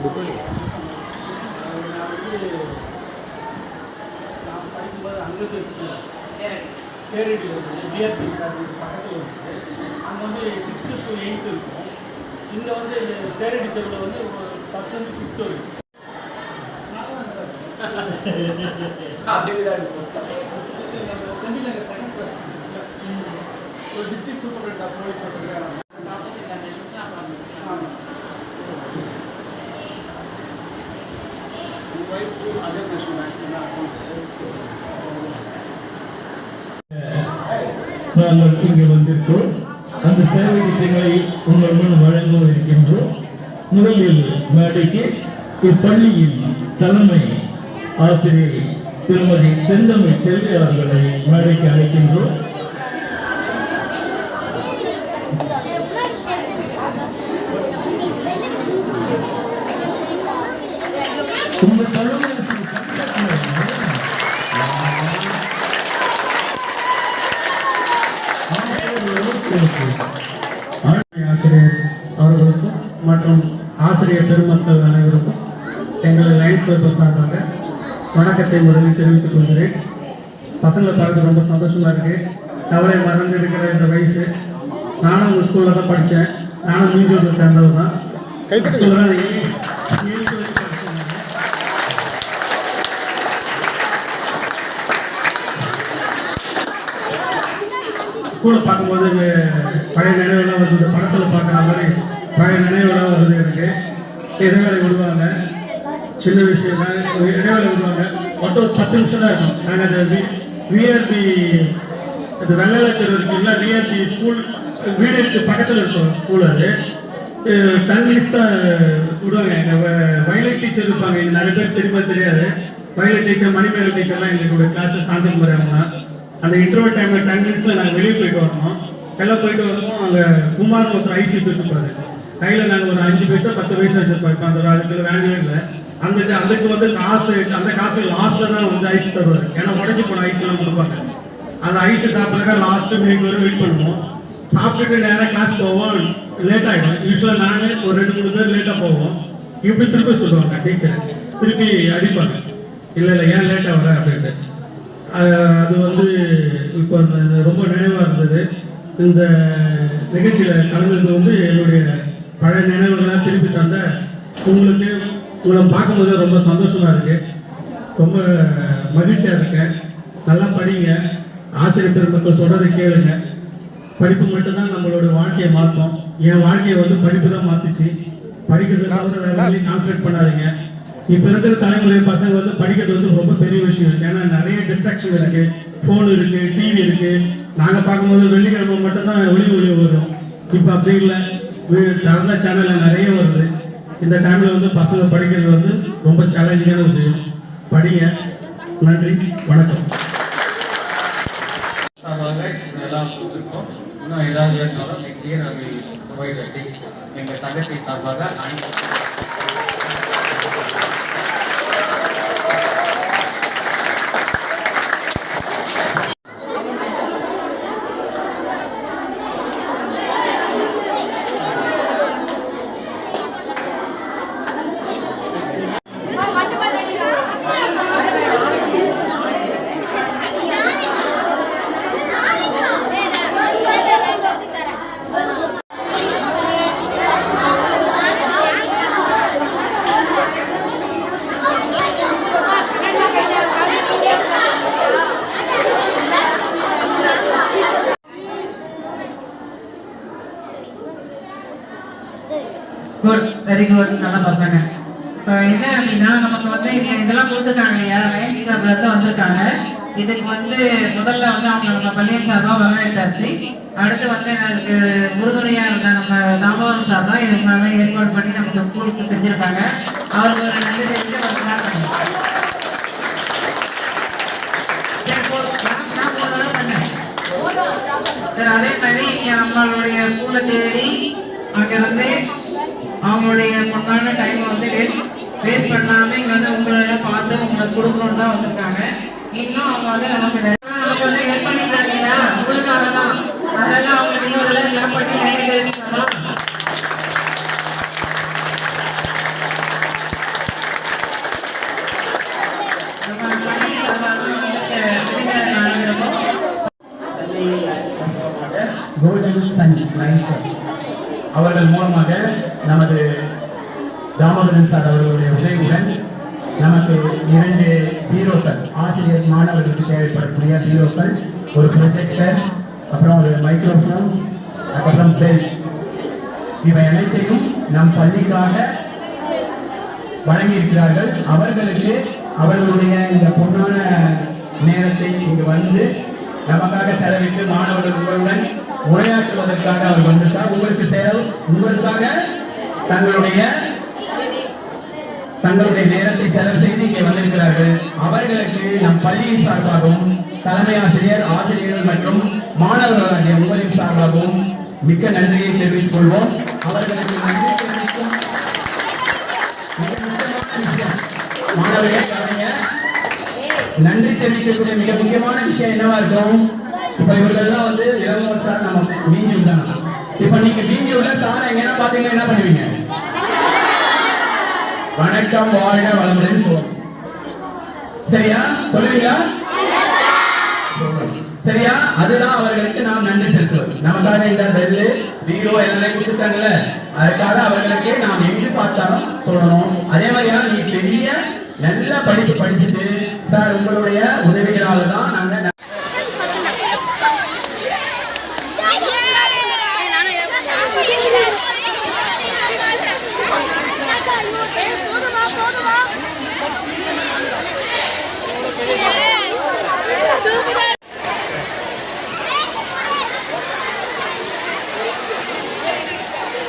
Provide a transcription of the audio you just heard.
நான் வந்து நான் படிக்கும்போது அங்கே ஸ்கூல் இருந்தது பிஆர்பி சார் பக்கத்தில் இருந்தது அங்கே வந்து சிக்ஸ்த்து டு எயித்து இருக்கும் இங்கே வந்து பேரடி தெருவில் வந்து ஃபஸ்ட் வந்து ஃபிஃப்த் வரைக்கும் செந்தில் செகண்ட் கிளாஸ் ஒரு டிஸ்ட்ரிக்ட் சூப்பர் ஆஃப் போலீஸ் இங்கு வந்திருக்கிறோம். அந்த சேவை திட்டங்களை உங்கள் வழங்க இருக்கின்றோம் முதலில் மேடைக்கு இப்பள்ளியின் தலைமை ஆசிரியர் திருமதி செந்தமிழ் செல்வி அவர்களை மேடைக்கு அழைக்கின்றோம். ஆசிரியர் அவர்களுக்கும் மற்றும் ஆசிரியர் பெருமக்கள் அனைவருக்கும் எங்களை லைன்ஸ் பேப்பர் சார்பாக வணக்கத்தை முதலில் தெரிவித்துக் கொள்கிறேன். பசங்களை பார்க்க ரொம்ப சந்தோஷமா இருக்கு. கவலை மறந்து இருக்கிற இந்த வயசு. நானும் உங்கள் ஸ்கூலில் தான் படித்தேன் நானும் மீஞ்சூரில் சேர்ந்தவர் தான் ஸ்கூலை பார்க்கும்போது பழைய நினைவுலாம் வருது. இந்த படத்தில் பார்க்குற மாதிரி பழைய நினைவுலாம் வருது எனக்கு. இடைவேளை விடுவாங்க. சின்ன விஷயம் தான் இடைவேளை விடுவாங்க. மொத்தம் ஒரு பத்து நிமிஷம் தான் இருக்கும். நாங்கள் அந்த விஆர்பி அந்த வெள்ளாள தெரு இருக்குல்ல விஆர்பி ஸ்கூல் வீடுக்கு பக்கத்தில் இருக்கும் ஸ்கூல் அது. டென் தான் விடுவாங்க. எங்கள் வயலட் டீச்சர் இருப்பாங்க. நிறைய பேர் திரும்ப தெரியாது. வயலட் டீச்சர் மணிமேகல் டீச்சர்லாம் எங்களுக்கு கிளாஸில் சாந்தகுமாரி அவங்க அந்த இன்டர்வல் டைமில் டென் மினிட்ஸ்ல நாங்கள் வெளியே போயிட்டு வரணும் வெளில போயிட்டு வரணும் அங்கே குமார் ஒருத்தர் ஐசி வச்சுருப்பாரு. கையில் நாங்கள் ஒரு அஞ்சு பைசா பத்து பைசா வச்சிருப்போம் இப்போ அந்த அதுக்கு வேலையே இல்லை. அந்த இது- அதுக்கு வந்து காசு அந்த காசு லாஸ்ட்டில் தான் வந்து ஐஸ் தருவார். ஏன்னா உடஞ்சி போன ஐஸ்லாம் கொடுப்பாங்க. அந்த ஐஸ் சாப்பிட்றக்கா லாஸ்ட் மினிட் வரை வெயிட் பண்ணுவோம். சாப்பிட்டுட்டு நேராக கிளாஸ் போவோம். லேட் ஆகிடும் யூஸ்வலாக நாங்கள் ஒரு ரெண்டு மூணு பேர் லேட்டாக போவோம். இப்படி திருப்பி சொல்லுவாங்க டீச்சர் திருப்பி அடிப்பாங்க. இல்லை இல்லை ஏன் லேட்டாக வர? அப்படின்ட்டு. அது வந்து இப்போ அந்த ரொம்ப நினைவாக இருந்தது. இந்த நிகழ்ச்சியில் கலந்துட்டு வந்து என்னுடைய பழைய நினைவுகள்லாம் திருப்பி தந்த உங்களுக்கு உங்களை பார்க்கும்போது ரொம்ப சந்தோஷமா இருக்கு. ரொம்ப மகிழ்ச்சியாக இருக்கேன் நல்லா படிங்க. ஆசிரியர் பெருமக்கள் சொல்றதை கேளுங்க. படிப்பு மட்டும்தான் நம்மளோட வாழ்க்கையை மாற்றும். என் வாழ்க்கையை வந்து படிப்பு தான் மாத்துச்சு. படிக்கிறது கான்சென்ட்ரேட் பண்ணாதீங்க. இப்ப இருக்கிற தலைமுறை பசங்க வந்து படிக்கிறது வந்து ரொம்ப பெரிய விஷயம். ஏன்னா நிறைய டிஸ்ட்ராக்ஷன் இருக்கு. ஃபோன் இருக்கு டிவி இருக்கு. நாங்க பார்க்கும்போது வெள்ளிக்கிழமை மட்டும்தான் ஒளி ஒளி வரும். இப்ப அப்படி இல்லை. திறந்த சேனல்ல நிறைய வருது. இந்த டைம்ல வந்து பசங்க படிக்கிறது வந்து ரொம்ப சேலஞ்சிங்கான விஷயம். படிங்க. நன்றி. வணக்கம். சார்பாக இதெல்லாம் இன்னும் ஏதாவது இருந்தாலும் நெக்ஸ்ட் இயர் நாங்கள் ப்ரொவைட் எங்கள் சங்கத்தை சார்பாக வெரி குட் நல்ல பசங்க. இப்போ என்ன அப்படின்னா நமக்கு வந்து இப்போ இதெல்லாம் கொடுத்துருக்காங்க இல்லையா? லயன்ஸ் கிளப்ல இருந்து வந்திருக்காங்க. இதுக்கு வந்து முதல்ல வந்து அவங்க நம்ம பள்ளியின் சார்பாக வரவேற்றாச்சு. அடுத்து வந்து எனக்கு உறுதுணையா இருந்த நம்ம தாமோதரம் சார் தான் இதுக்கு மேலே ஏற்பாடு பண்ணி நமக்கு ஸ்கூலுக்கு செஞ்சிருக்காங்க. அவருக்கு ஒரு நன்றி தெரிஞ்சு சரி, அதே மாதிரி நம்மளுடைய ஸ்கூலை தேடி அங்க வந்து அவங்களுடைய முன்னான டைம் வந்து வேஸ்ட் வேஸ்ட் பண்ணாமல் இங்கே வந்து உங்களோட பார்த்து உங்களை கொடுக்கணும்னு தான் வந்திருக்காங்க. இன்னும் அவங்க வந்து நமக்கு வந்து ஹெல்ப் பண்ணிட்டாங்கன்னா உங்களுக்காக தான் இன்னொரு ஹெல்ப் பண்ணி அவர்கள் மூலமாக நமது தாமோதரன் சார் அவர்களுடைய உதவியுடன் நமக்கு இரண்டு ஹீரோக்கள் ஆசிரியர் மாணவர்களுக்கு தேவைப்படக்கூடிய ஹீரோக்கள் ஒரு ப்ரொஜெக்டர் அப்புறம் ஒரு மைக்ரோஃபோன் அதுக்கப்புறம் பெல் இவை அனைத்தையும் நம் பள்ளிக்காக வழங்கியிருக்கிறார்கள். அவர்களுக்கு அவர்களுடைய இந்த பொண்ணான நேரத்தை இங்கு வந்து நமக்காக செலவிட்டு மாணவர்கள் உங்களுடன் உரையாற்றுவதற்காக அவர் வந்திருக்கார் உங்களுக்கு செலவு உங்களுக்காக தங்களுடைய தங்களுடைய நேரத்தை செலவு செய்து இங்கே வந்திருக்கிறார்கள். அவர்களுக்கு நம் பள்ளியின் சார்பாகவும் தலைமை ஆசிரியர் ஆசிரியர்கள் மற்றும் மாணவர்களாகிய உங்களின் சார்பாகவும் மிக்க நன்றியை தெரிவித்துக் கொள்வோம். அவர்களுக்கு நன்றி தெரிவிக்கும் முக்கியமான விஷயம். மாணவர்களே நன்றி தெரிவிக்கக்கூடிய மிக முக்கியமான விஷயம் என்னவா இருக்கும்? இப்ப இவர்கள்லாம் வந்து இளங்கோவன் சார் நம்ம மீஞ்சி விட்டாங்க இப்ப நீங்க மீஞ்சி உள்ள சார் எங்கன்னா பாத்தீங்கன்னா என்ன பண்ணுவீங்க? வணக்கம் வாழ்க வளமுடன் சொல்லுவோம் சரியா? சொல்லுவீங்களா? சரியா? அதுதான் அவர்களுக்கு நாம் நன்றி செலுத்துவோம் நமக்காக இந்த பெல்லு பீரோ எல்லாம் கொடுத்துட்டாங்கல்ல? அதுக்காக அவர்களுக்கு நாம் எங்கு பார்த்தாலும் சொல்லணும். அதே மாதிரியா நீ பெரிய நல்ல படிப்பு படிச்சுட்டு சார் உங்களுடைய உதவி